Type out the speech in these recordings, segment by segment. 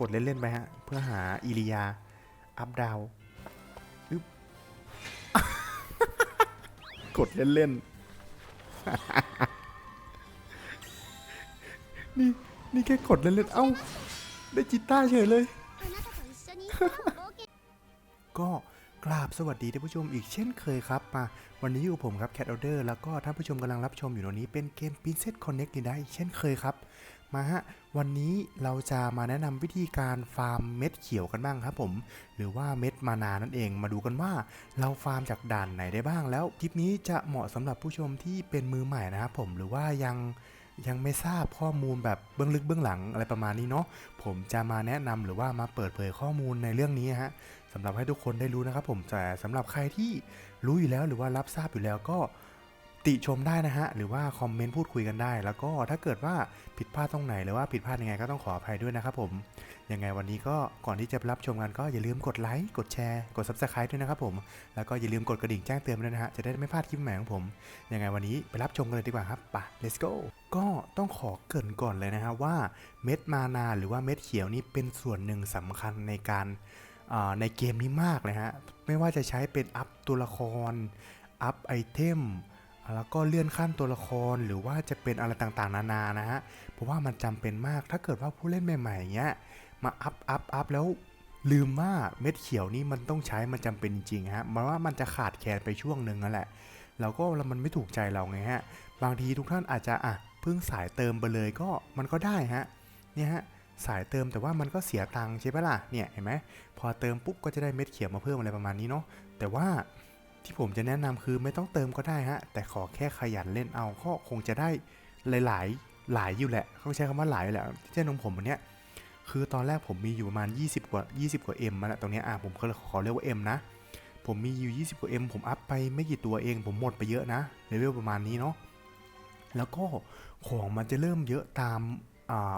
กดเล่น ๆ ไปฮะ เพื่อหาอิริยา อัพดาวกดเล่น ๆ นี่ นี่แค่กดเล่น ๆ เอ้า ได้จิต้าเฉยเลย ก็กราบสวัสดีท่านผู้ชมอีกเช่นเคยครับมาวันนี้อยู่ผมครับแคทออเดอร์แล้วก็ท่านผู้ชมกำลังรับชมอยู่ตรงนี้เป็นเกม Princess Connect ได้เช่นเคยครับ มาฮะวันนี้เราจะมาแนะนำวิธีการฟาร์มเม็ดเขียวกันบ้างครับผม หรือว่าเม็ดมานานั่นเองมาดูกันว่า เราฟาร์มจากด่านไหนได้บ้าง แล้วคลิปนี้จะเหมาะสำหรับผู้ชมที่เป็นมือใหม่นะครับผมหรือว่ายังยังไม่ทราบข้อมูลแบบเบื้องลึกเบื้องหลังอะไรประมาณนี้เนาะผมจะมาแนะนำหรือว่ามาเปิดเผยข้อมูลในเรื่องนี้ฮะสำหรับให้ทุกคนได้รู้นะครับผมแต่สำหรับใครที่รู้อยู่แล้วหรือว่ารับทราบอยู่แล้วก็ ติชมได้นะฮะ หรือว่าคอมเมนต์พูดคุยกันได้ แล้วก็ถ้าเกิดว่าผิดพลาดตรงไหนหรือว่าผิดพลาดยังไงก็ต้องขออภัยด้วยนะครับผมยังไงวันนี้ก็ก่อนที่จะรับชมกันก็อย่าลืมกดไลค์กดแชร์กด subscribe ด้วยนะครับผมแล้วก็อย่าลืมกดกระดิ่งแจ้งเตือนด้วยนะฮะจะได้ไม่พลาดคลิปใหม่ของผมยังไงวันนี้ไปรับชมกันเลยดีกว่าครับไป let's go ก็ต้องขอเกินก่อนเลยนะฮะว่าเม็ดมานาหรือว่าเม็ดเขียวนี่เป็นส่วนหนึ่งสำคัญในการในเกมนี้มากเลยฮะไม่ว่าจะใช้เป็นอัพตัวละครอัพไอเทม แล้วก็เลื่อนขั้นตัวละครหรือว่าจะเป็นอะไรต่างๆ นานานะฮะเพราะว่ามันจำเป็นมากถ้าเกิดว่าผู้เล่นใหม่ๆอย่างเงี้ยมาอัพอัพอัพแล้วลืมว่าเม็ดเขียวนี่มันต้องใช้มันจำเป็นจริงๆฮะมันว่ามันจะขาดแคลนไปช่วงหนึ่งนั่นแหละเราก็แล้วมันไม่ถูกใจเราไงฮะ บางทีทุกท่านอาจจะอะเพิ่งสายเติมไปเลยก็มันก็ได้ฮะเนี่ยฮะสายเติมแต่ว่ามันก็เสียตังค์ใช่ปะล่ะเนี่ยเห็นไหมพอเติมปุ๊บก็จะได้เม็ดเขียวมาเพิ่มอะไรประมาณนี้เนาะแต่ว่า ที่ผมจะแนะนำคือไม่ต้องเติมก็ได้ฮะ แต่ขอแค่ขยันเล่นเอาก็คงจะได้หลาย ๆ หลายอยู่แหละ เขาใช้คำว่าหลายแหละที่เช่นของผมอันเนี้ยคือตอนแรกผมมีอยู่ประมาณ 20 กว่า 20 กว่า M มาแล้วตรงเนี้ยอะผมก็ขอเรียกว่า M นะ ผมมีอยู่ 20 กว่า M ผมอัพไปไม่กี่ตัวเอง ผมหมดไปเยอะนะเลเวลประมาณนี้เนาะแล้วก็ของมันจะเริ่มเยอะตาม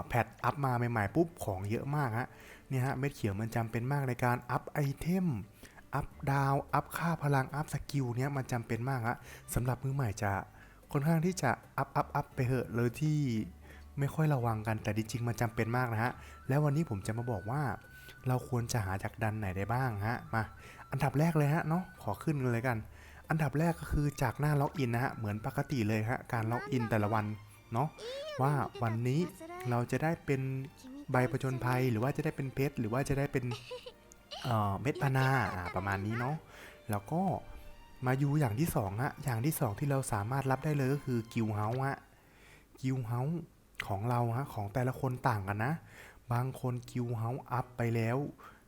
แพทอัพมาใหม่ๆปุ๊บของเยอะมากฮะเนี่ยฮะเม็ดเขียวมันจำเป็นมากในการอัพไอเทม อัพดาวอัพค่าพลังอัพสกิลเนี้ยมันจำเป็นมากฮะสำหรับมือใหม่จะค่อนข้างที่จะอัพอัพอัพไปเหอะเลยที่ไม่ค่อยระวังกันแต่จริงๆมันจำเป็นมากนะฮะ แล้ววันนี้ผมจะมาบอกว่า เราควรจะหาจากดันไหนได้บ้างฮะมา อันดับแรกเลยฮะเนาะขอขึ้นกันเลยกัน อันดับแรกก็คือจากหน้าล็อกอินนะฮะเหมือนปกติเลยฮะการล็อกอินแต่ละวันเนาะว่าวันนี้เราจะได้เป็นใบประจนภัยหรือว่าจะได้เป็นเพชรหรือว่าจะได้เป็น เม็ดพนาประมาณนี้เนาะแล้วก็มาอยู่อย่างที่สองฮะอย่างที่สองที่เราสามารถรับได้เลยก็คือกิลเฮาฮะกิลเฮาของเราฮะของแต่ละคนต่างกันนะ บางคนกิลเฮาอัพไปแล้ว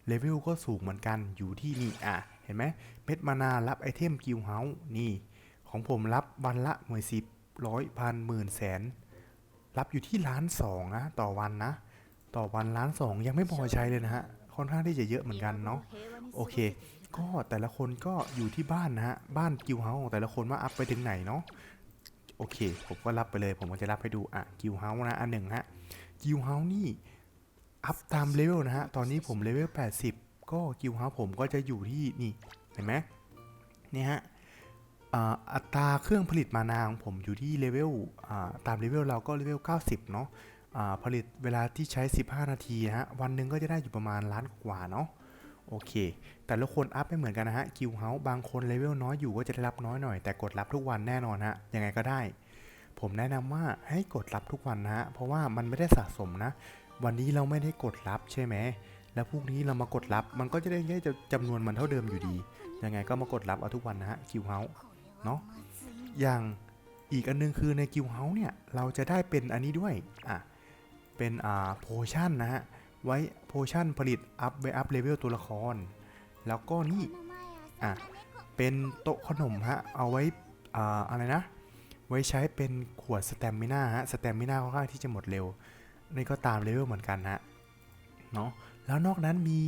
เลเวลก็สูงเหมือนกันอยู่ที่นี่อะเห็นไหมเม็ดมานารับไอเทมกิลเฮานี่ ของผมรับวันละหน่วยสิบร้อยพันหมื่นแสนรับอยู่ที่ล้านสองนะต่อวันนะ ต่อวันล้านสองยังไม่พอใช้เลยนะฮะ ค่อนข้างที่จะเยอะเหมือนกันเนาะโอเค ก็แต่ละคนก็อยู่ที่บ้านนะฮะบ้านกิวเฮาของแต่ละคนว่าอัพไปถึงไหนเนาะโอเค ผมก็รับไปเลย ผมก็จะรับให้ดูอะกิวเฮานะอันหนึ่งฮะกิวเฮานี่อัพตามเลเวลนะฮะตอนนี้ผมเลเวล80 ก็กิวเฮาผมก็จะอยู่ที่นี่เห็นไหมเนี่ยฮะอัตราเครื่องผลิตมานาของผมอยู่ที่เลเวลตามเลเวลเราก็เลเวล90 เนาะ ผลิตเวลาที่ใช้ 15 นาทีนะฮะ วันหนึ่งก็จะได้อยู่ประมาณล้านกว่าเนาะ โอเค แต่ละคนอัพไม่เหมือนกันนะฮะ คิวเฮาบางคนเลเวลน้อยอยู่ก็จะได้รับน้อยหน่อย แต่กดรับทุกวันแน่นอนฮะ ยังไงก็ได้ ผมแนะนำว่าให้กดรับทุกวันนะฮะ เพราะว่ามันไม่ได้สะสมนะ วันนี้เราไม่ได้กดรับใช่ไหม แล้วพรุ่งนี้เรามากดรับ มันก็จะได้แค่จำนวนมันเท่าเดิมอยู่ดี ยังไงก็มากดรับเอาทุกวันนะฮะ คิวเฮาเนาะ อย่างอีกอันนึงคือในกิลเฮาเนี่ย เราจะได้เป็นอันนี้ด้วย อะ เป็นอ่าโพชั่นนะฮะ ไว้โพชั่นผลิตอัพไว้อัพเลเวลตัวละคร แล้วก็นี่อะเป็นโต๊ะขนมฮะ เอาไว้อ่าอะไรนะ ไว้ใช้เป็นขวดสแตมมิน่าฮะ สแตมมิน่าค่อนข้างที่จะหมดเร็ว นี่ก็ตามเลเวลเหมือนกันฮะ เนาะแล้วนอกนั้นมี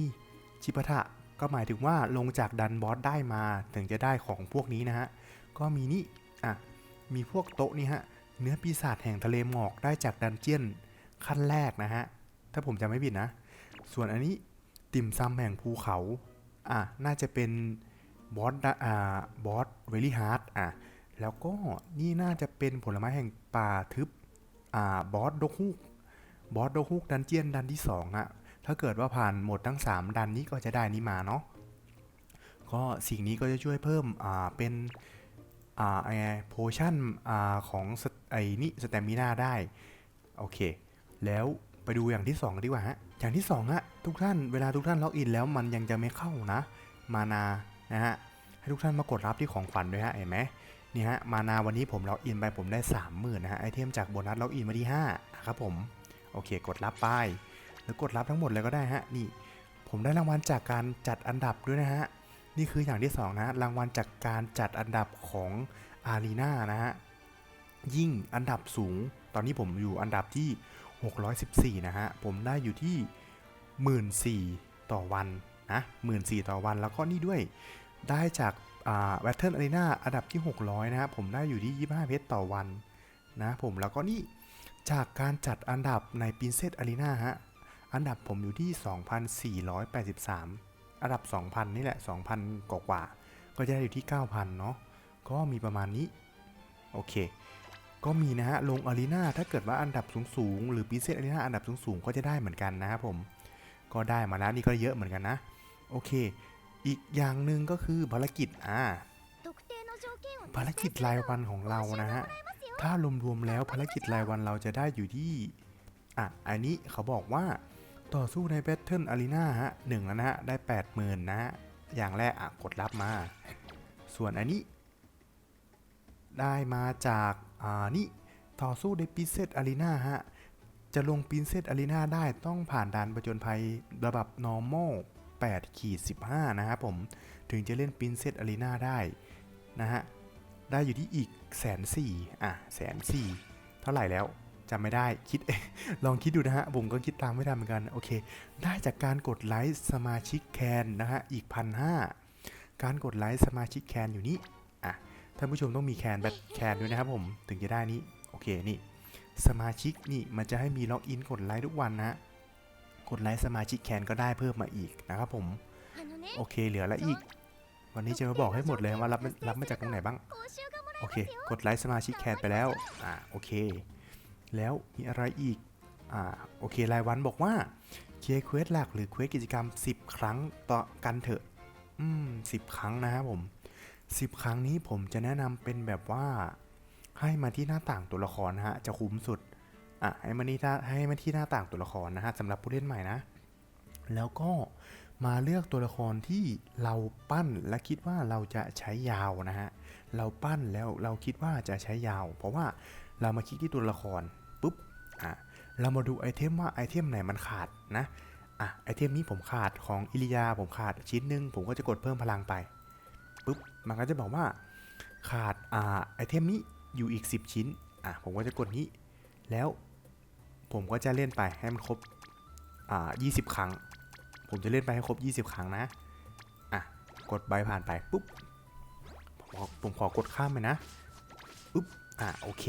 ชิปะทะก็หมายถึงว่าลงจากดันบอสได้มาถึงจะได้ของพวกนี้นะฮะ ก็มีนี่อะ มีพวกโต๊ะนี่ฮะ เนื้อปีศาจแห่งทะเลหมอกได้จากดันเจียน ขั้นแรกนะฮะ ถ้าผมจำไม่ผิดนะ ส่วนอันนี้ติ่มซำแห่งภูเขา อะ น่าจะเป็นบอสอ่าบอสเวลี่ฮาร์ดอะ แล้วก็นี่น่าจะเป็นผลไม้แห่งป่าทึบ อ่า บอสโดกฮูกบอสโดกฮูกดันเจียนดันที่สองอะถ้าเกิดว่าผ่านหมดทั้ง 3 ดันนี้ก็จะได้นี้มาเนาะ ก็สิ่งนี้ก็จะช่วยเพิ่ม อ่า เป็น อ่าไอโพชั่น อ่า ของไอ้นี่สเตมิน่าได้ โอเค แล้วไปดูอย่างที่2ดีกว่าฮะอย่างที่2ฮะทุกท่านเวลาทุกท่านล็อกอินแล้วมันยังจะไม่เข้านะ มานานะฮะให้ทุกท่านมากดรับที่ของขวัญด้วยฮะเห็นไหมนี่ฮะมานาวันนี้ผมล็อกอินไปผมได้ 30,000นะฮะไอเทมจากโบนัสล็อกอินมาที่5นะครับผมโอเค กดรับไปแล้วกดรับทั้งหมดเลยก็ได้ฮะนี่ ผมได้รางวัลจากการจัดอันดับด้วยนะฮะนี่คืออย่างที่สองนะรางวัลจากการจัดอันดับของอารีนานะฮะยิ่งอันดับสูง ตอนนี้ผมอยู่อันดับที่ 614 นะฮะ ผมได้อยู่ที่ 14,000ต่อวันนะ14,000ต่อวันแล้วก็นี่ด้วยได้จากแวตเทิร์นอารีนาอันดับที่ 600 นะครับ ผมได้อยู่ที่ 25 เพชรต่อวันนะผมแล้วก็นี่จากการจัดอันดับใน Princess Arena ฮะ อันดับผมอยู่ที่ 2,483 อันดับ 2,000 นี่แหละ 2,000 กว่ากว่า ก็จะได้อยู่ที่ 9,000 เนาะก็มีประมาณนี้ โอเค ก็มีนะฮะลงอารีนาถ้าเกิดว่าอันดับสูงๆหรือพิเศษอารีนาอันดับสูงๆก็จะได้เหมือนกันนะครับผม ก็ได้มาแล้วนี่ก็เยอะเหมือนกันนะ โอเค อีกอย่างหนึ่งก็คือภารกิจอ่าภารกิจรายวันของเรานะฮะถ้ารวมๆแล้วภารกิจรายวันเราจะได้อยู่ที่อะอันนี้เขาบอกว่าต่อสู้ในแบทเทิลอารีนาฮะหนึ่งแล้วนะฮะได้ดหมื่นนะอย่างแรกอะกดรับมา ส่วนอันนี้ ได้มาจาก อ่านี่ต่อสู้ใน Princess Arena ฮะ จะลง Princess Arena ได้ต้องผ่านด่านประจนภัยระดับ normal 8ขีด15 นะครับผม ถึงจะเล่น Princess Arena ได้นะฮะ ได้อยู่ที่อีกแสนสี่อะแสนสี่เท่าไหร่แล้วจำไม่ได้คิดลองคิดดูนะฮะ ผมก็คิดตามไม่ทันเหมือนกัน โอเค ได้จากการกดไลค์สมาชิกแคนนะฮะ อีกพันห้าการกดไลค์สมาชิกแคนอยู่นี่อะ ท่านผู้ชมต้องมีแคนแบบแคนด้วยนะครับผมถึงจะได้นี้โอเคนี่สมาชิกนี่มันจะให้มีล็อกอินกดไลค์ทุกวันนะกดไลค์สมาชิกแคนก็ได้เพิ่มมาอีกนะครับผมโอเคเหลือละอีก วันนี้จะมาบอกให้หมดเลยว่ารับรับมาจากตรงไหนบ้างโอเคกดไลค์สมาชิกแคนไปแล้วอ่าโอเค แล้วมีอะไรอีกอ่าโอเครายวันบอกว่าเคลีร์เควสหลักหรือเควสกิจกรรม 10 ครั้งต่อกันเถอะอืมสิบครั้งนะครับผม 10 ครั้งนี้ผมจะแนะนำเป็นแบบว่าให้มาที่หน้าต่างตัวละครนะฮะจะคุ้มสุดอะให้มาที่หน้าให้มาที่หน้าต่างตัวละครนะฮะสำหรับผู้เล่นใหม่นะ แล้วก็มาเลือกตัวละครที่เราปั้นและคิดว่าเราจะใช้ยาวนะฮะเราปั้นแล้วเราคิดว่าจะใช้ยาว เพราะว่าเรามาคลิกที่ตัวละครปุ๊บอะเรามาดูไอเทมว่าไอเทมไหนมันขาดนะอะไอเทมนี้ผมขาดของอิริยาผมขาดชิ้นหนึ่งผมก็จะกดเพิ่มพลังไป ปุ๊บมันก็จะบอกว่าขาดอ่าไอเทมนี้อยู่อีก 10 ชิ้นอะผมก็จะกดนี้ แล้วผมก็จะเล่นไปให้มันครบอ่า20 ครั้ง ผมจะเล่นไปให้ครบ 20 ครั้งนะอะกดใบผ่านไปปุ๊บผมขอผมขอกดข้ามไปนะปุ๊บอะโอเค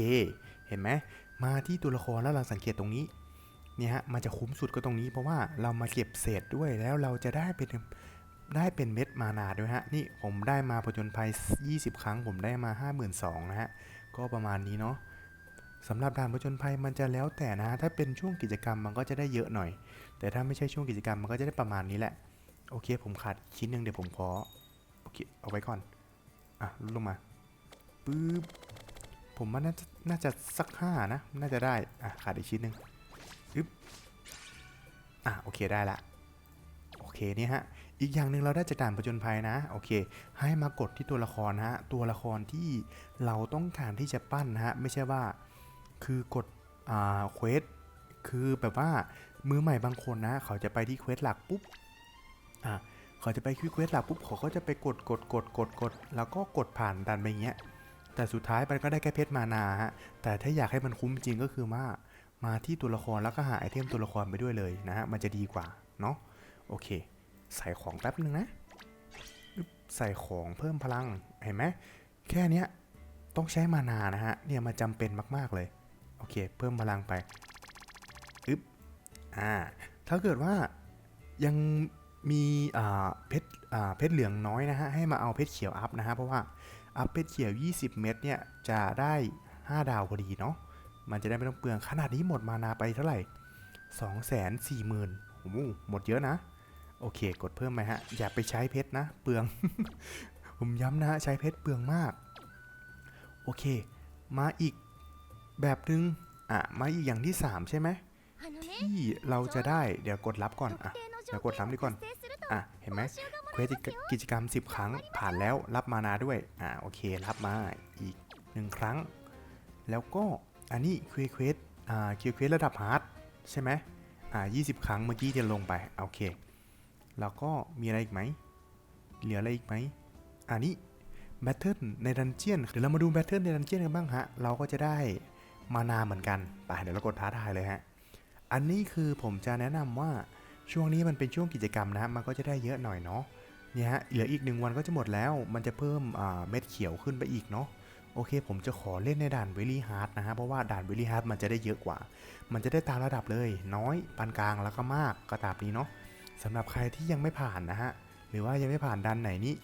เห็นไหมมาที่ตัวละครแล้วเราสังเกตตรงนี้เนี่ยฮะมันจะคุ้มสุดก็ตรงนี้เพราะว่าเรามาเก็บเศษด้วยแล้วเราจะได้เป็น ได้เป็นเม็ดมานาด้วยฮะ นี่ผมได้มาผจญภัย 20 ครั้ง ผมได้มา 52,000นะฮะ ก็ประมาณนี้เนาะสำหรับด่านผจญภัยมันจะแล้วแต่นะ ถ้าเป็นช่วงกิจกรรมมันก็จะได้เยอะหน่อย แต่ถ้าไม่ใช่ช่วงกิจกรรมมันก็จะได้ประมาณนี้แหละ โอเค ผมขาดชิ้นหนึ่งเดี๋ยวผมขอโอเคเอาไว้ก่อน อะลดลงมาปึ๊บ ผมว่าน่าจะน่าจะสักห้านะ น่าจะได้ อะขาดอีกชิ้นหนึ่งอึ๊บ อะโอเคได้ละ โอเคนี่ฮะ อีกอย่างหนึ่งเราได้จากด่านผจญภัยนะโอเค ให้มากดที่ตัวละครนะฮะตัวละครที่เราต้องการที่จะปั้นนะฮะไม่ใช่ว่าคือกดอ่าเควสคือแบบว่ามือใหม่บางคนนะ เขาจะไปที่เควสหลักปุ๊บอะเขาจะไปควิกเควสหลักปุ๊บเขาก็จะไปกดกดกดกดกดแล้วก็กดผ่านดันไปเงี้ยแต่สุดท้ายมันก็ได้แค่เพชรมานาฮะแต่ถ้าอยากให้มันคุ้มจริงก็คือว่ามาที่ตัวละครแล้วก็หาไอเทมตัวละครไปด้วยเลยนะฮะมันจะดีกว่าเนาะโอเค ใส่ของแป๊บนึงนะ ใส่ของเพิ่มพลัง เห็นไหม แค่เนี้ยต้องใช้มานานะฮะ เนี่ยมันจำเป็นมาก ๆ เลย โอเค เพิ่มพลังไปอึ๊บ อ่า ถ้าเกิดว่ายังมีอ่าเพชรอ่าเพชรเหลืองน้อยนะฮะ ให้มาเอาเพชรเขียวอัพนะฮะ เพราะว่าอัพเพชรเขียว 20 เม็ดเนี่ย จะได้ 5 ดาวพอดีเนาะ มันจะได้ไม่ต้องเปลืองขนาดนี้หมดมานาไปเท่าไหร่ 2 4 0 0 0 0โโอ้โหหมดเยอะนะ โอเค กดเพิ่มไหมฮะ อย่าไปใช้เพชรนะ เปลือง ผมย้ำนะฮะ ใช้เพชรเปลืองมาก โอเค มาอีกแบบนึง อะ มาอีกอย่างที่ 3 ใช่ไหม ที่เราจะได้ เดี๋ยวกดรับก่อน อะ เดี๋ยวกดรับดีก่อน อะ เห็นไหมเควสกิจกรรม 10 ครั้ง ผ่านแล้ว รับมานาด้วย อะ โอเค รับมาอีก 1 ครั้ง แล้วก็ อันนี้เควสเควสอ่ระดับฮาร์ดใช่ไหมอ่า20 ครั้งเมื่อกี้จะลงไป โอเค แล้วก็มีอะไรอีกไหม เหลืออะไรอีกไหมอันนี้แบทเทิลในดันเจียนเดี๋ยวเรามาดูแบทเทิลในดันเจียนกันบ้างฮะ เราก็จะได้มานาเหมือนกัน ไปเดี๋ยวเรากดท้าทายเลยฮะ อันนี้คือผมจะแนะนำว่าช่วงนี้มันเป็นช่วงกิจกรรมนะมันก็จะได้เยอะหน่อยเนาะ เนี่ยฮะ เหลืออีกหนึ่งวันก็จะหมดแล้ว มันจะเพิ่มเม็ดเขียวขึ้นไปอีกเนาะ โอเค ผมจะขอเล่นในด่านเวลี่ฮาร์ดนะฮะ เพราะว่าด่านเวลี่ฮาร์ดมันจะได้เยอะกว่า มันจะได้ตามระดับเลย น้อย ปานกลาง แล้วก็มาก ก็ตามนี้เนาะ สำหรับใครที่ยังไม่ผ่านนะฮะ หรือว่ายังไม่ผ่านดันไหนนี่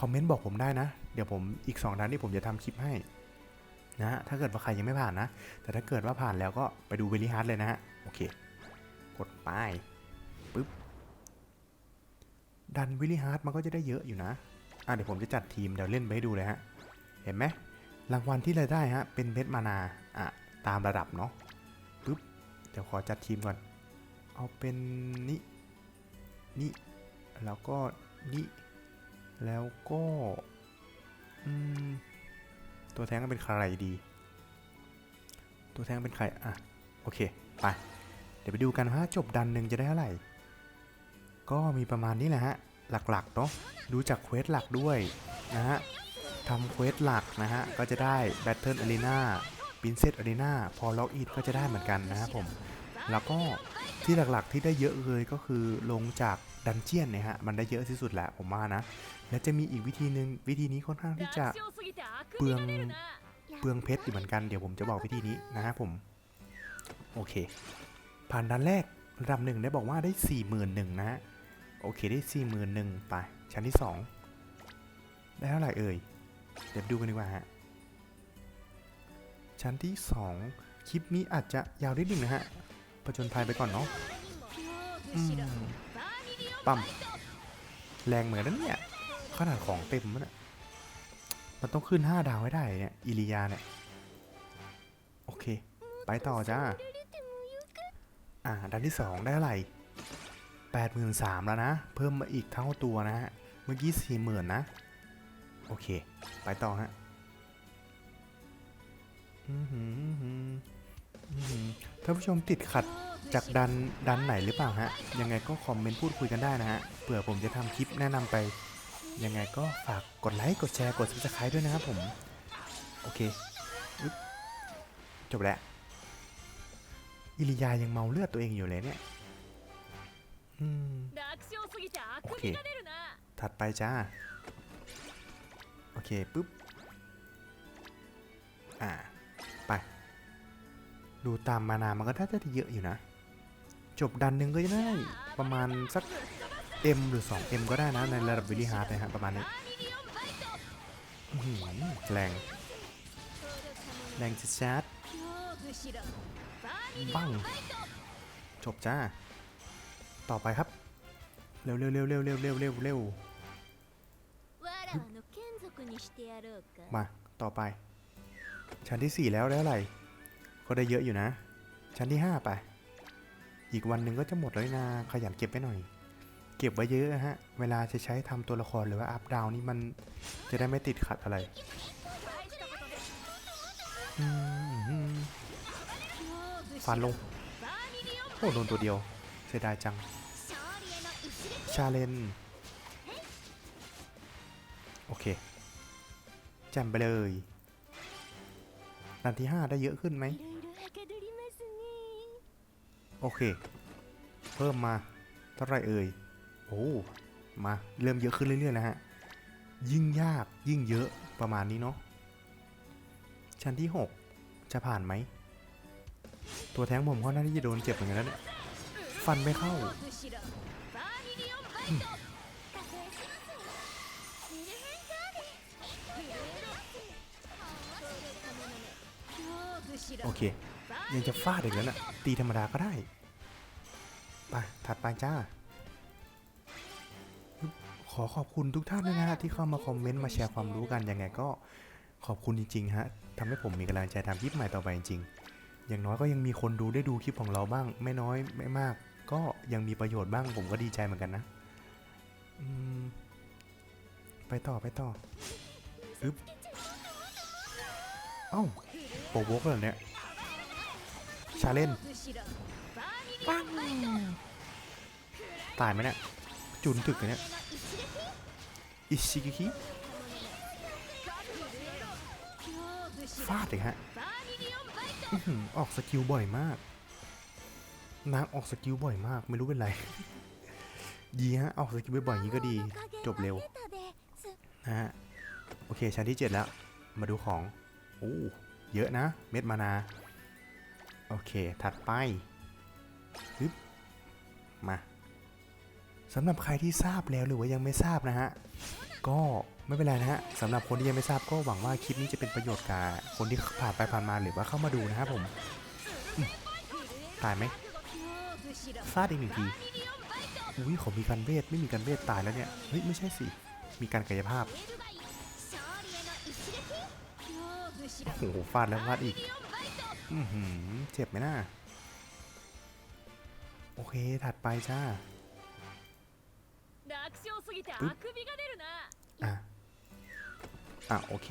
คอมเมนต์บอกผมได้นะ เดี๋ยวผมอีก2ดันที่ผมจะทำคลิปให้นะฮะถ้าเกิดว่าใครยังไม่ผ่านนะ แต่ถ้าเกิดว่าผ่านแล้วก็ไปดูเวลี่ฮาร์ดเลยนะฮะ โอเค กดไปปึ๊บ ดันวิลลี่ฮาร์ดมันก็จะได้เยอะอยู่นะ อะเดี๋ยวผมจะจัดทีมเดี๋ยวเล่นไปให้ดูเลยฮะ เห็นไหมรางวัลที่เราได้ฮะ เป็นเพชรมานา อะ ตามระดับเนาะปึ๊บ เดี๋ยวขอจัดทีมก่อน เอาเป็นนี่ นี่แล้วก็นี่แล้วก็อืมตัวแทงก็เป็นใครดี ตัวแทงเป็นใคร อะ โอเค ไป เดี๋ยวไปดูกันว่าจบดันหนึ่งจะได้เท่าไหร่ ก็มีประมาณนี้แหละฮะ หลักๆเนาะ ดูจากเควสหลักด้วยนะฮะทำเควสหลักนะฮะ ก็จะได้ Battle Arena Princess Arena พอล็อกอินก็จะได้เหมือนกันนะครับผม แล้วก็ที่หลักๆที่ได้เยอะเลยก็คือลงจากดันเจียนเนี่ยฮะ มันได้เยอะที่สุดแหละผมว่านะ และจะมีอีกวิธีหนึ่งวิธีนี้ค่อนข้างที่จะเปลืองเปลืองเพชรอยู่เหมือนกันเดี๋ยวผมจะบอกวิธีนี้นะฮะผม โอเค ผ่านดันแรกระดับหนึ่งได้บอกว่าได้4 1 0 0 0นะฮะโอเคได้4 1 0 0 0ไปชั้นที่ 2 ได้เท่าไหร่เอ่ยเดี๋ยวดูกันดีกว่าฮะชั้นที่ 2 คลิปนี้อาจจะยาวนิดหนึ่งนะฮะ ผจญภัยไปก่อนเนาะอืมปั๊มแรงเหมือนนั้นเนี่ย ขนาดของเต็มมันอะมันต้องขึ้น 5 ดาวให้ได้เนี่ย อิริยาเนี่ย โอเค ไปต่อจ้า อ่าดันที่ 2 ได้เท่าไหร่แปดหมื่นสามแล้วนะ เพิ่มมาอีกเท่าตัวนะฮะ เมื่อกี้สี่หมื่นนะ โอเค ไปต่อฮะ อื้อ ท่านผู้ชมติดขัดจากดันดันไหนหรือเปล่าฮะ ยังไงก็คอมเมนต์พูดคุยกันได้นะฮะเผื่อผมจะทำคลิปแนะนำไป ยังไงก็ฝากกดไลค์กดแชร์กด subscribe ด้วยนะครับผม โอเคอจบแล้ว อิริยายังเมาเลือดตัวเองอยู่เลยเนี่ยอโอเค ถัดไปจ้า โอเค ปุ๊บ อ่า ดูตามมานามันก็น่าจะเยอะอยู่นะ จบดันหนึ่งก็จะได้ประมาณสัก M หรือ 2M ก็ได้นะ ในระดับวิลลี่ฮาร์ดนะฮะประมาณนี้หือแรง แรงชัดๆบ้างจบจ้า ต่อไปครับ เร็วเร็วเร็วเร็วเร็วเร็วเร็วเร็วมา ต่อไป ชั้นที่ 4 แล้วได้เท่าไร ก็ได้เยอะอยู่นะ ชั้นที่ 5 ไป อีกวันหนึ่งก็จะหมดแล้วนะขยันเก็บไปหน่อย เก็บไว้เยอะนะฮะ เวลาจะใช้ทำตัวละครหรือว่าอัพดาวนี่มันจะได้ไม่ติดขัดอะไรฟันลง โอ้โดนตัวเดียว เสียดายจัง ชาเลน โอเคแจมไปเลยดันที่ 5 ได้เยอะขึ้นไหม โอเค เพิ่มมาเท่าไหรเอ่ย โอ้ มาเริ่มเยอะขึ้นเรื่อยๆแล้วฮะ ยิ่งยากยิ่งเยอะประมาณนี้เนาะ ชั้นที่ 6 จะผ่านไหม ตัวแท้งผมเขาน่าที่จะโดนเจ็บเหมือนกันแล้วเนี่ย ฟันไม่เข้า โอเค ยังจะฟาดอีกแล้วน่ะ ตีธรรมดาก็ได้ไปถัดไปจ้า ขอขอบคุณทุกท่านด้วยนะฮะที่เข้ามาคอมเมนต์มาแชร์ความรู้กันยังไงก็ขอบคุณจริงๆฮะทำให้ผมมีกำลังใจทำคลิปใหม่ต่อไปจริงๆ อย่างน้อยก็ยังมีคนดูได้ดูคลิปของเราบ้าง ไม่น้อยไม่มาก ก็ยังมีประโยชน์บ้างผมก็ดีใจเหมือนกันนะไปต่อไปต่ออึ๊บเอ้าโปรโวกแล้วเหรอเนี่ย ชาเลนปังตายไหมเนี่ย จุนถึกเนี่ย อิชิกิคิฟาดเลยฮะออกสกิลบ่อยมาก น้ำออกสกิลบ่อยมาก ไม่รู้เป็นไร ดีฮะ ออกสกิลบ่อยๆนี้ก็ดี จบเร็ว นะฮะ โอเคชั้นที่ 7 แล้ว มาดูของ โอ้ เยอะนะ เม็ดมานา โอเค ถัดไปฮึบมาสำหรับใครที่ทราบแล้วหรือว่ายังไม่ทราบนะฮะ ก็ไม่เป็นไรนะฮะสำหรับคนที่ยังไม่ทราบก็หวังว่าคลิปนี้จะเป็นประโยชน์กับคนที่ผ่านไปผ่านมาหรือว่าเข้ามาดูนะครับผม ตายไหมฟาดอีกหนึ่งทีอุ้ยขามีการเวทไม่มีการเวทตายแล้วเนี่ย เฮ้ย ไม่ใช่สิ มีการกายภาพ โอ้โหฟาดแล้วฟาดอีก เจ็บไหมน่าโอเค ถัดไปจ้าอะ อะ โอเค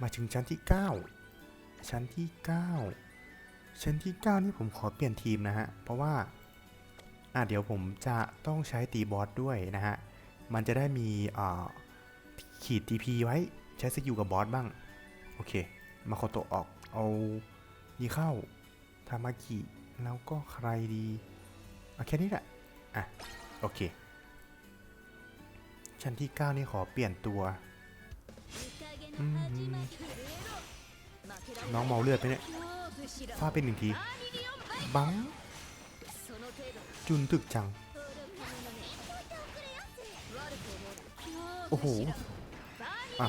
มาถึงชั้นที่ 9 ชั้นที่ 9 ชั้นที่ 9 นี่ผมขอเปลี่ยนทีมนะฮะ เพราะว่า อะ เดี๋ยวผมจะต้องใช้ตีบอสด้วยนะฮะ มันจะได้มีขีด TP ไว้ใช้สกิลกับบอสบ้าง โอเค มาขอตัวออก เอา นี่เข้าทามากิแล้วก็ใครดีเอาแค่นี้แหละ อะ โอเค ชั้นที่ 9 นี่ขอเปลี่ยนตัว น้องเมาเลือดไปเนี่ยฟาดเป็นหนึ่งที บัง จุนตึกจัง โอ้โห อะ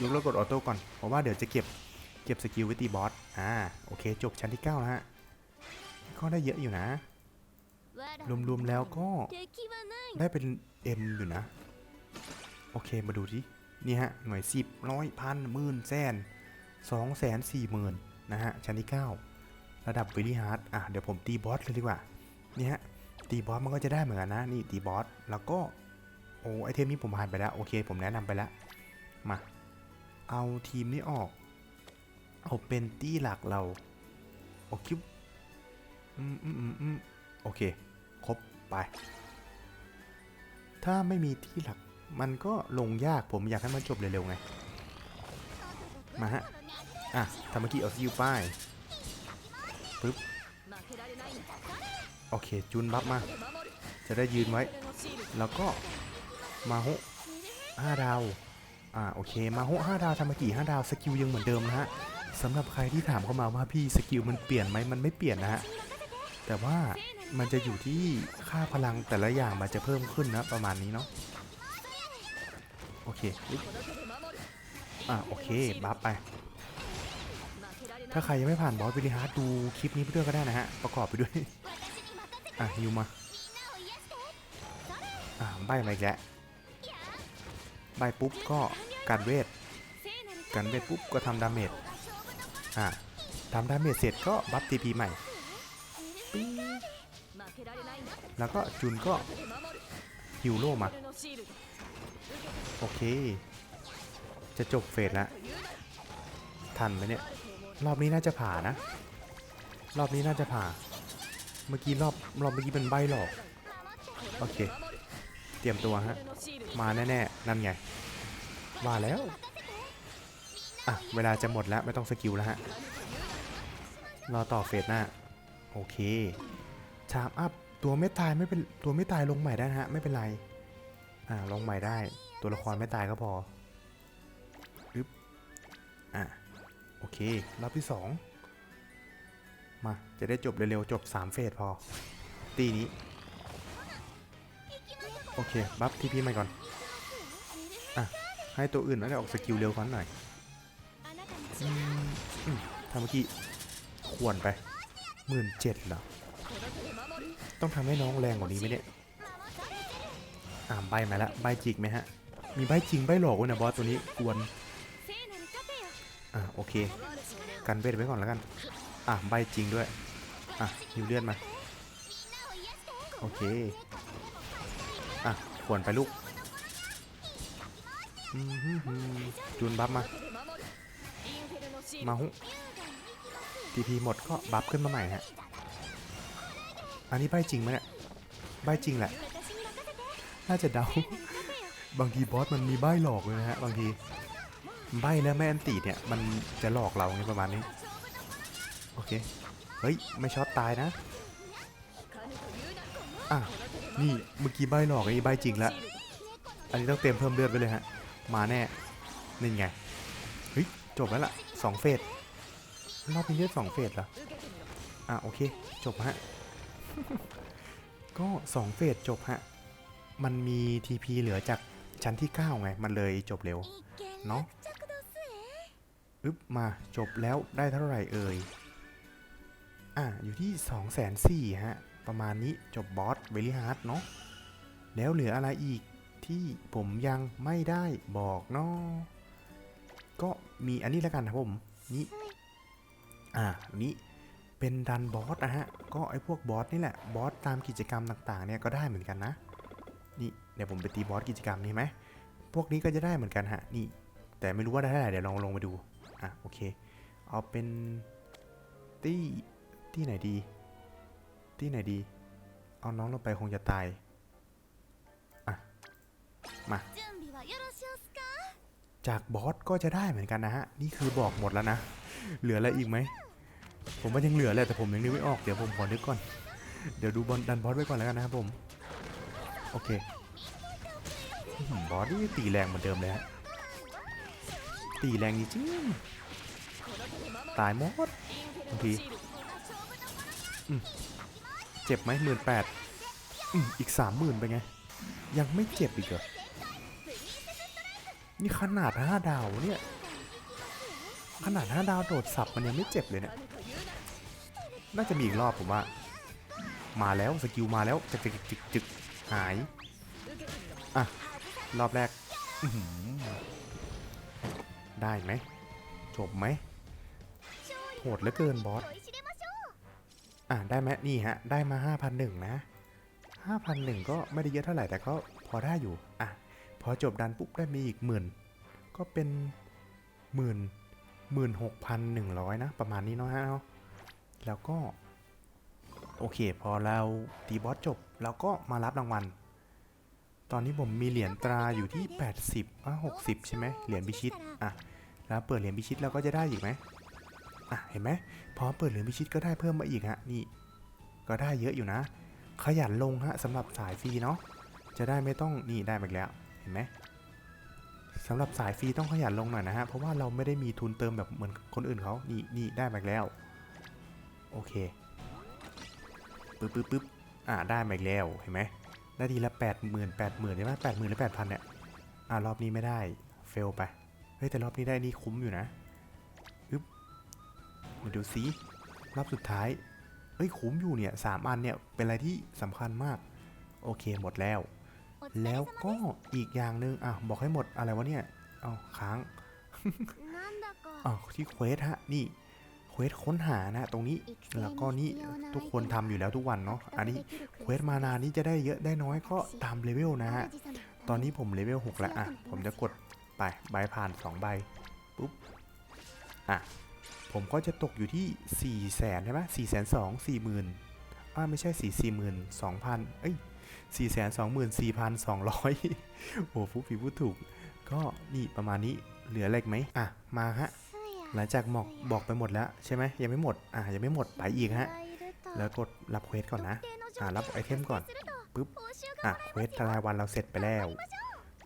ยกเลิกกดออโต้ก่อน เพราะว่าเดี๋ยวจะเก็บ เก็บสกิลว้ตีบอส อ่า โอเค จบชั้นที่9นะฮะ ก็ได้เยอะอยู่นะ รวมๆแล้วก็ได้เป็น M อยู่นะ โอเค มาดูที่นี่ฮะ หน่วยสิบร้อยพันหมื่นแสนสองแสนสี่หมื่นนะฮะ ชั้นที่ 9 ระดับวิลลี่ฮาร์ดอะ เดี๋ยวผมตีบอสเลยดีกว่า นี่ฮะ ตีบอสมันก็จะได้เหมือนกันนะ นี่ตีบอส แล้วก็ โอ้ไอเทมนี้ผมผ่านไปแล้ว โอเค ผมแนะนำไปแล้ว มา เอาทีมนี้ออก เอาเป็นตี้หลักเราโอเคอืมอืมอืมอืมโอเค ครบไป ถ้าไม่มีที่หลัก มันก็ลงยากผมอยากให้มันจบเร็วๆไง มาฮะ อะทำเมื่อกี้เอาสกิลป้ายปึ๊บ โอเค จุนบัฟมา จะได้ยืนไว้ แล้วก็มาโฮห้าดาว อ่า โอเค มาโฮห้าดาวทำเมื่อกี้ห้าดาว สกิลยังเหมือนเดิมนะฮะ สำหรับใครที่ถามเข้ามาว่าพี่สกิลมันเปลี่ยนไหมมันไม่เปลี่ยนนะฮะแต่ว่ามันจะอยู่ที่ค่าพลังแต่ละอย่างมันจะเพิ่มขึ้นนะประมาณนี้เนาะโอเคอะโอเคบัฟไป ถ้าใครยังไม่ผ่านบอสวิลิฮาร์ดดูคลิปนี้ไปด้วยก็ได้นะฮะ ประกอบไปด้วย อะฮิวมา อะใบมาอีกแล้วใบปุ๊บก็การเวทกันเวทปุ๊บก็ทำดาเมจ อะทำดาเมจเสร็จก็บัฟทีพีใหม่ แล้วก็จุนก็ฮิวโลมา โอเค จะจบเฟสแล้ว ทันไหมเนี่ย รอบนี้น่าจะผ่านะ รอบนี้น่าจะผ่า เมื่อกี้รอบรอบเมื่อกี้เป็นใบหลอก โอเค เตรียมตัวฮะ มาแน่ ๆ นั่นไงว่าแล้ว อะ เวลาจะหมดแล้วไม่ต้องสกิลแล้วฮะ รอต่อเฟสหน้า โอเคชามอัพตัวไม่ตายไม่เป็นตัวไม่ตายลงใหม่ได้นะฮะ ไม่เป็นไร อ่าลงใหม่ได้ ตัวละครไม่ตายก็พออึ๊บอะ โอเค รอบที่สองมา จะได้จบเร็วๆ จบ 3 เฟสพอ ตีนี้ โอเค บัฟทีพีใหม่ก่อน อะ ให้ตัวอื่นได้ออกสกิลเร็วก่อนหน่อย ทำเมื่อกี้ควรไปหมื่นเจ็ดเหรอ ต้องทำให้น้องแรงกว่านี้ไหมเนี่ย อ่าใบมาละใบจิกไหมฮะ มีใบจริงใบหลอกวะนะบอสตัวนี้ควนอ่าโอเค กันเวทไว้ก่อนแล้วกัน อ่าใบจริงด้วย อะยิวเลือดมา โอเค อะขวนไปลูกจูนบัฟมา มาหุทีพีหมดก็บัฟขึ้นมาใหม่ฮะ อันนี้ใบจริงไหมเนี่ย ใบจริงแหละ น่าจะเดา บางทีบอสมันมีใบหลอกเลยนะฮะ บางที ใบแล้วไม่อันตีเนี่ย มันจะหลอกเราไงประมาณนี้ โอเค เฮ้ย ไม่ช็อตตายนะ อะ นี่เมื่อกี้ใบหลอกอันนี้ใบจริงแล้วอันนี้ต้องเตรียมเพิ่มเลือดไปเลยฮะ มาแน่นี่ไง เฮ้ย จบแล้วล่ะ สองเฟสรอบนี้เลือดสองเฟสเหรอ อะโอเค จบฮะ ก็สองเฟสจบฮะ มันมี TP เหลือจากชั้นที่ 9 ไง มันเลยจบเร็ว เนาะอึ๊บมาจบแล้วได้เท่าไหร่เอ่ย อะ อยู่ที่2องแสนสี่ฮะ ประมาณนี้จบบอสเวลิฮาร์ดเนาะแล้วเหลืออะไรอีกที่ผมยังไม่ได้บอกเนาะ ก็มีอันนี้แล้วกันครับผม นี่ อ่า นี้เป็นดันบอสนะฮะ ก็ไอ้พวกบอสนี่แหละ บอสตามกิจกรรมต่างๆ เนี่ยก็ได้เหมือนกันนะ นี่เดี๋ยวผมไปตีบอสกิจกรรมนี้ไหม พวกนี้ก็จะได้เหมือนกันฮะ นี่ แต่ไม่รู้ว่าได้เท่าไหร่เดี๋ยวลองลงไปดู อะโอเค เอาเป็นตี้ตี้ไหนดี ตี้ไหนดี เอาน้องลงไปคงจะตาย อะ มา จากบอสก็จะได้เหมือนกันนะฮะ นี่คือบอกหมดแล้วนะ เหลืออะไรอีกไหม ผมว่ายังเหลือแหละแต่ผมยังนึกไม่ออก เดี๋ยวผมขอนึกก่อน เดี๋ยวดูบอลดันบอสไว้ก่อนแล้วกันนะครับผม โอเค บอสนี่ตีแรงเหมือนเดิมเลยฮะ ตีแรงจริงตายหมดบางทีเจ็บไหมหมื่นแปดอีกสามหมื่นไปไง ยังไม่เจ็บอีกเหรอ นี่ขนาดห้าดาวเนี่ย ขนาดห้าดาวโดดสับมันยังไม่เจ็บเลยเนี่ย น่าจะมีอีกรอบผมว่า มาแล้วสกิลมาแล้วจึกจึกจึกจึกหาย อะ รอบแรก ได้ไหม จบไหมโหดเหลือเกินบอส อะ ได้ไหมนี่ฮะ ได้มา 5,001นะ5,001ก็ไม่ได้เยอะเท่าไหร่แต่ก็พอได้อยู่ อะ พอจบดันปุ๊บได้มีอีกหมื่นก็เป็นหมื่นหมื่นหกพันหนึ่งร้อยนะ ประมาณนี้เนาะฮะแล้วก็ โอเค พอเราตีบอสจบเราก็มารับรางวัล ตอนนี้ผมมีเหรียญตราอยู่ที่ 80อะ60 ใช่ไหมเหรียญพิชิตอะแล้วเปิดเหรียญพิชิตเราก็จะได้อีกไหมอะเห็นไหมพอเปิดเหรียญพิชิตก็ได้เพิ่มมาอีกฮะนี่ก็ได้เยอะอยู่นะ ขยันลงฮะสำหรับสายฟรีเนาะจะได้ไม่ต้องนี่ได้มาอีกแล้ว เห็นไหมสำหรับสายฟรีต้องขยันลงหน่อยนะฮะ เพราะว่าเราไม่ได้มีทุนเติมแบบเหมือนคนอื่นเขานี่นี่ได้มาแล้ว โอเคปึ๊บปึ๊บปึ๊บอ่าได้มาแล้ว เห็นไหมได้ทีละแปดหมื่นแปดหมื่นใช่ไหมแปดหมื่นหรือแปดพันเนี่ย อ่ารอบนี้ไม่ได้ เฟลไป เฮ้ย แต่รอบนี้ได้นี่คุ้มอยู่นะอึ๊บาดูซิรอบสุดท้าย เฮ้ย คุ้มอยู่เนี่ยสามอันเนี่ย เป็นอะไรที่สำคัญมาก โอเคหมดแล้ว แล้วก็อีกอย่างหนึ่งอะบอกให้หมดอะไรวะเนี่ยเอาค้างอ่อที่เควสฮะนี่เควสค้นหานะตรงนี้แล้วก็นี่ทุกคนทำอยู่แล้วทุกวันเนาะอันนี้เควสมานานนี่จะได้เยอะได้น้อยก็ตามเลเวลนะฮะตอนนี้ผมเลเวล6แล้วอะผมจะกดไปใบผ่าน2ใบปุ๊บอะผมก็จะตกอยู่ที่4ี่แสนใช่ไหมสี่แสนสองสี่หมื่นอ่าไม่ใช่สี่สี่หมื่นสองพันเอ้ย สี่แสนสองหมื่นสี่พันสองร้อยโอ้ฟูดผีพูดถูก ก็นี่ประมาณนี้เหลืออะไรอีกไหมอะ มาฮะ หลังจากบอกบอกไปหมดแล้วใช่ไหมยังไม่หมด อะยังไม่หมดไปอีกฮะ แล้วกดรับเควสก่อนนะ อ่ารับไอเทมก่อนปึ๊บ อะเควสรายวันเราเสร็จไปแล้ว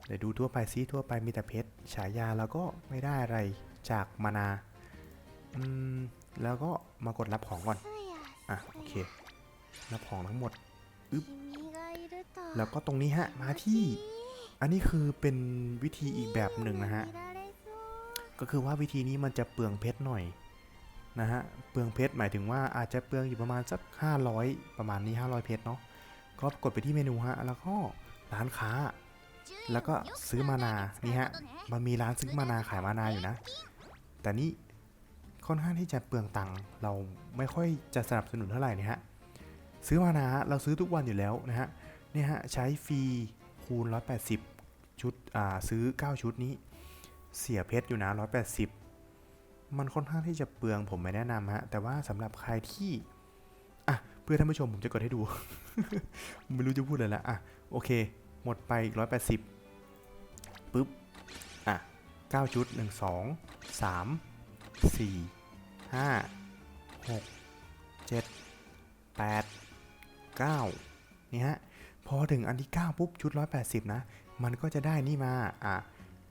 เดี๋ยวดูทั่วไปซิทั่วไปมีแต่เพชรฉายาแล้วก็ไม่ได้อะไรจากมานา อืม แล้วก็มากดรับของก่อน อะโอเค รับของทั้งหมดปึ๊บ แล้วก็ตรงนี้ฮะมาที่ อันนี้คือเป็นวิธีอีกแบบหนึ่งนะฮะ ก็คือว่าวิธีนี้มันจะเปลืองเพชรหน่อยนะฮะ เปลืองเพชรหมายถึงว่าอาจจะเปลืองอยู่ประมาณสัก 500 ประมาณนี้ 500 เพชรเนาะ ก็กดไปที่เมนูฮะ แล้วก็ร้านค้า แล้วก็ซื้อมานา นี่ฮะ มันมีร้านซื้อมานาขายมานาอยู่นะ แต่นี่ค่อนข้างที่จะเปลืองตังค์เราไม่ค่อยจะสนับสนุนเท่าไหร่นะฮะ ซื้อมานาเราซื้อทุกวันอยู่แล้วนะฮะ เนี่ยฮะใช้ฟรีคูณ 180 ชุดอ่าซื้อ 9 ชุดนี้ เสียเพชรอยู่นะ 180 มันค่อนข้างที่จะเปลืองผมไม่แนะนำฮะ แต่ว่าสำหรับใครที่อะเพื่อท่านผู้ชมผมจะกดให้ดู ไม่รู้จะพูดอะไรละอะโอเค หมดไปอีก 180ปุ๊บอะ 9 ชุด 1 2 3 4 5 6 7 8 9นี่ฮะ พอถึงอันที่ 9 ปุ๊บ ชุด 180 นะ มันก็จะได้นี่มาอะ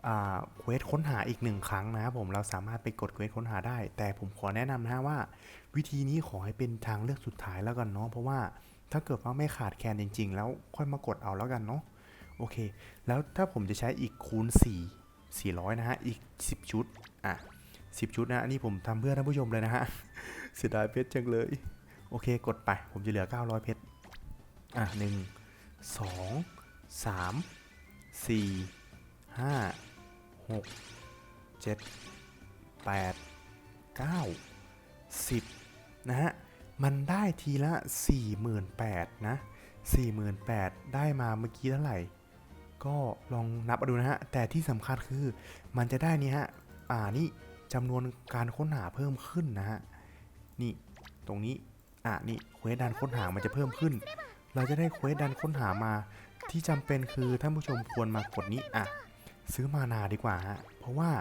อ่าเควสค้นหาอีกหนึ่งครั้งนะครับผมเราสามารถไปกดเควสค้นหาได้ แต่ผมขอแนะนำนะว่า วิธีนี้ขอให้เป็นทางเลือกสุดท้ายแล้วกันเนาะเพราะว่าถ้าเกิดว่าไม่ขาดแคลนจริง ๆ แล้วค่อยมากดเอาแล้วกันเนาะโอเค แล้วถ้าผมจะใช้อีกคูณ 4 400 นะฮะ อีก 10 ชุด อะ 10 ชุดนะอันนี้ผมทำเพื่อท่านผู้ชมเลยนะฮะ เสียดายเพชรจังเลย โอเคกดไปผมจะเหลือ 900 เพชรอะ 1 2 3 4 5 6 7 8 9 10นะฮะ มันได้ทีละ48,000นะ48,000ได้มาเมื่อกี้เท่าไหร่ ก็ลองนับดูนะฮะ แต่ที่สำคัญคือมันจะได้นี่ฮะ อ่านี่จำนวนการค้นหาเพิ่มขึ้นนะฮะ นี่ตรงนี้ อะนี่เควสดันค้นหามันจะเพิ่มขึ้น เราจะได้เควสดันค้นหามาที่จำเป็นคือท่านผู้ชมควรมากดนี้อะ ซื้อมานาดีกว่าฮะเพราะว่า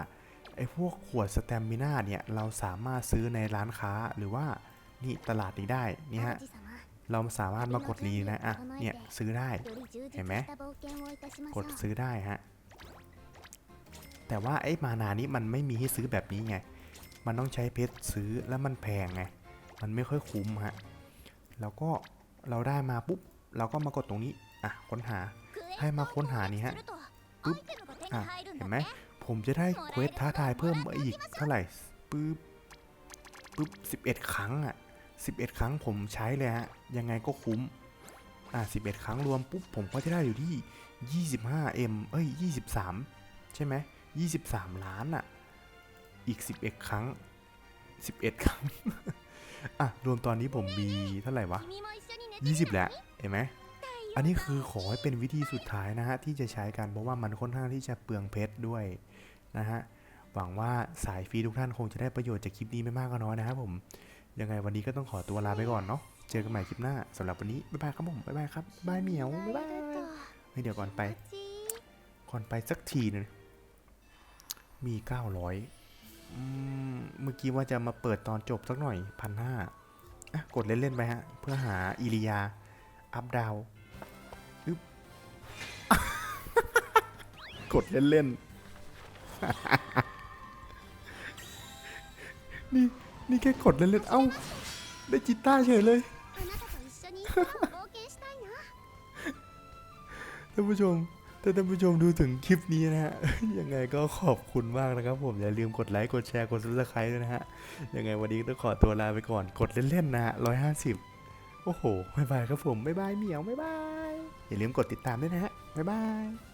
ไอ้พวกขวดสแตมมิน่าเนี่ยเราสามารถซื้อในร้านค้าหรือว่านี่ตลาดนี้ได้นี่ฮะเราสามารถมากดรีนะอะเนี่ยซื้อได้เห็นไหมกดซื้อได้ฮะแต่ว่าไอ้มานานี้มันไม่มีให้ซื้อแบบนี้ไงมันต้องใช้เพชรซื้อแล้วมันแพงไงมันไม่ค่อยคุ้มฮะแล้วก็ เราได้มาปุ๊บเราก็มากดตรงนี้อะค้นหาให้มาค้นหานี่ฮะปุ๊บอะเห็นไหมผมจะได้เควสท้าทายเพิ่มมาอีกเท่าไหร่ปึ๊บปึ๊บสิบเอ็ดครั้งอะสิบเอ็ดครั้งผมใช้เลยฮะยังไงก็คุ้มอะสิบเอ็ดครั้งรวมปุ๊บผมก็จะได้อยู่ที่ยี่สิบห้าเอ็มเอ้ยยี่สิบสามใช่ไหมยี่สิบสามล้านอะอีกสิบเอ็ดครั้งสิบเอ็ดครั้ง อะ รวมตอนนี้ผมมีเท่าไหร่วะ 20 แหล้วเห็นไหม อันนี้คือขอให้เป็นวิธีสุดท้ายนะฮะ ที่จะใช้กันเพราะว่ามันค่อนข้างที่จะเปลืองเพชรด้วยนะฮะ หวังว่าสายฟรีทุกท่านคงจะได้ประโยชน์จากคลิปนี้ไม่มากก็น้อยนะครับผม ยังไงวันนี้ก็ต้องขอตัวลาไปก่อนเนาะ เจอกันใหม่คลิปหน้าสำหรับวันนี้ บ๊ายบายครับผม บ๊ายบายครับบายเหมียว บ๊ายบายเฮ้ยเดี๋ยวก่อนไป ก่อนไปสักทีหนึงมี 900อืม เมื่อกี้ว่าจะมาเปิดตอนจบสักหน่อยพันห้ากดเล่น ๆ ไปฮะ เพื่อหาอิริยา อัพดาวกดเล่น ๆ นี่นี่แค่กดเล่น ๆ เอ้า ได้จิต้าเฉยเลยท่านผู้ชม ถ้าท่านผู้ชมดูถึงคลิปนี้นะฮะ ยังไงก็ขอบคุณมากนะครับผม อย่าลืมกดไลค์ กดแชร์ กดซับสไครต์ด้วยนะฮะ ยังไงวันนี้ต้องขอตัวลาไปก่อน กดเล่นๆนะฮะร้อยห้าสิบโอ้โห บ๊ายบายครับผม บ๊ายบายเหมียว บ๊ายบาย อย่าลืมกดติดตามด้วยนะฮะ บ๊ายบาย